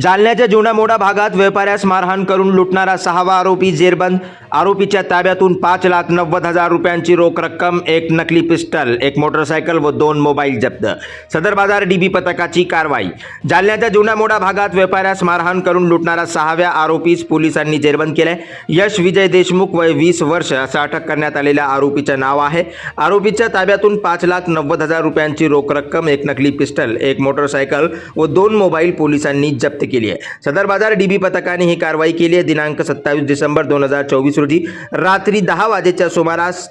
जालन्याच्या जुनामोडा भागात व्यापाऱ्यास मारहाण करून लुटणारा सहावा आरोपी जेरबंद. आरोपीच्या ताब्यातून पाच लाख नव्वद हजार रुपयांची रोख रक्कम एक नकली पिस्टल एक मोटरसायकल व दोन मोबाईल जप्त. सदर बाजार डीबी पथकाची कारवाई. जालन्याच्या जुनामोडा भागात व्यापाऱ्यास मारहाण करून लुटणारा सहाव्या आरोपीस पोलिसांनी जेरबंद केलाय. यश विजय देशमुख वय वीस वर्ष असं अटक करण्यात आलेल्या आरोपीचं नाव आहे. आरोपीच्या ताब्यातून पाच लाख नव्वद हजार रुपयांची रोख रक्कम एक नकली पिस्टल एक मोटरसायकल व दोन मोबाईल पोलिसांनी जप्त केली आहे. सदर बाजार डीबी पथकाने ही कारवाई केली आहे. दिनांक सत्तावीस डिसेंबर दोन हजार चोवीस रोजी रात्री दहा वाजेच्या सुमारास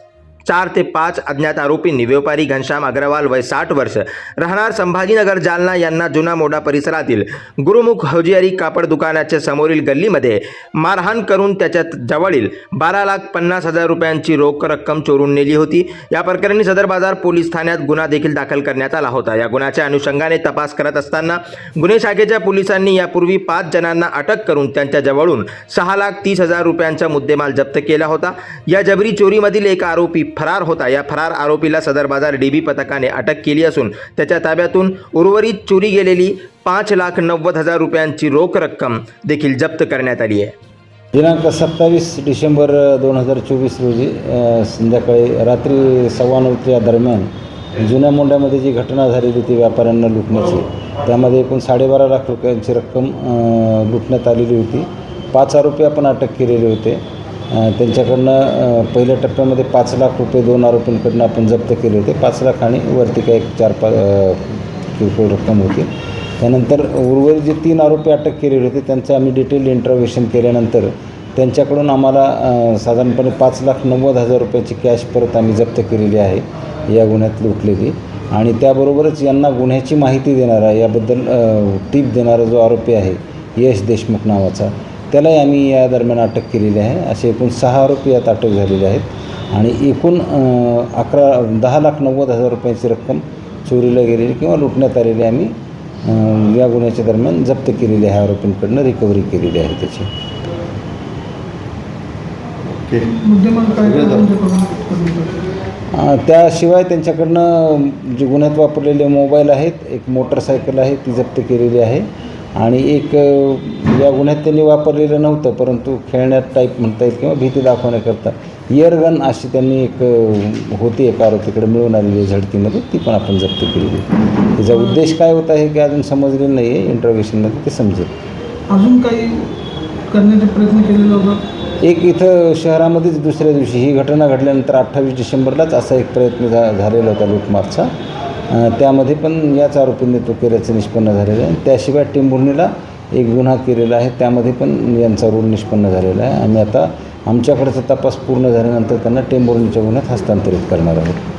चार ते पाच अज्ञात आरोपींनी व्यापारी घनश्याम अग्रवाल वय साठ वर्ष राहणार संभाजीनगर जालना यांना जुना मोडा परिसरातील गुरुमुख हौजियारी कापड दुकानाच्या समोरील गल्लीमध्ये मारहाण करून त्याच्यात जवळील बारा लाख पन्नास हजार रुपयांची रोख रक्कम चोरून नेली होती. या प्रकरणी सदर बाजार पोलीस ठाण्यात गुन्हा देखील दाखल करण्यात आला होता. या गुन्ह्याच्या अनुषंगाने तपास करत असताना गुन्हे शाखेच्या पोलिसांनी यापूर्वी पाच जणांना अटक करून त्यांच्या जवळून सहा लाख तीस हजार रुपयांचा मुद्देमाल जप्त केला होता. या जबरी चोरीमधील एक आरोपी फरार होता. या फरार आरोपीला सदर बाजार डी बी पथकाने अटक केली असून त्याच्या ताब्यातून उर्वरित चोरी गेलेली पाच लाख नव्वद हजार रुपयांची रोख रक्कम देखील जप्त करण्यात आली आहे. दिनांक सत्तावीस डिसेंबर दोन हजार चोवीस रोजी संध्याकाळी रात्री सव्वा नऊच्या दरम्यान जुन्या मोंड्यामध्ये जी घटना झालेली होती व्यापाऱ्यांना लुटण्याची त्यामध्ये एकूण साडेबारा लाख रुपयांची रक्कम लुटण्यात आलेली होती. पाच आरोपी आपण अटक केलेले होते. त्यांच्याकडनं पहिल्या टप्प्यामध्ये पाच लाख रुपये दोन आरोपींकडनं आपण जप्त केले होते. पाच लाख आणि वरती काही एक चार पाच किरकोळ रक्कम होती. त्यानंतर उर्वरित जे तीन आरोपी अटक केलेले होते त्यांचं आम्ही डिटेल इंटरव्हेशन केल्यानंतर त्यांच्याकडून आम्हाला साधारणपणे पाच लाख नव्वद हजार रुपयाची कॅश परत आम्ही जप्त केलेली आहे या गुन्ह्यात लुटलेली आणि त्याबरोबरच यांना गुन्ह्याची माहिती देणारा याबद्दल टीप देणारा जो आरोपी आहे यश देशमुख नावाचा त्यालाही आम्ही या दरम्यान अटक केलेली आहे. असे एकूण सहा आरोपी यात अटक झालेले आहेत. आणि एकूण अकरा दहा लाख नव्वद हजार रुपयाची रक्कम चोरीला गेलेली किंवा लुटण्यात आलेली आम्ही या गुन्ह्याच्या दरम्यान जप्त केलेली आहे. आरोपींकडनं रिकव्हरी केलेली आहे त्याची. त्याशिवाय त्यांच्याकडनं जे गुन्ह्यात वापरलेले मोबाईल आहेत एक मोटरसायकल आहे ती जप्त केलेली आहे. आणि एक या गुन्ह्यात त्यांनी वापरलेलं नव्हतं परंतु खेळण्यात टाईप म्हणता येईल किंवा भीती दाखवण्याकरता इयरगन अशी त्यांनी एक होती एका आरोपीकडे मिळून आलेली झडतीमध्ये ती पण आपण जप्त केलेली. तिचा उद्देश काय होता हे की अजून समजलेलं नाही आहे इंटरव्हेशनमध्ये ते समजेल. अजून काही करण्याचा प्रयत्न केलेला होता? एक इथं शहरामध्येच दुसऱ्या दिवशी ही घटना घडल्यानंतर अठ्ठावीस डिसेंबरलाच असा एक प्रयत्न झा झालेला होता लूटमारचा त्यामध्ये पण याच आरोपींनी तो केल्याचं निष्पन्न झालेलं आहे. त्याशिवाय टिंबुर्णीला एक गुन्हा केलेला आहे. त्यामध्ये पण यांचा रोल निष्पन्न झालेला आहे. आणि आता आमच्याकडचा तपास पूर्ण झाल्यानंतर त्यांना टेंबोर्णीच्या गुन्ह्यात हस्तांतरित करणार आहोत.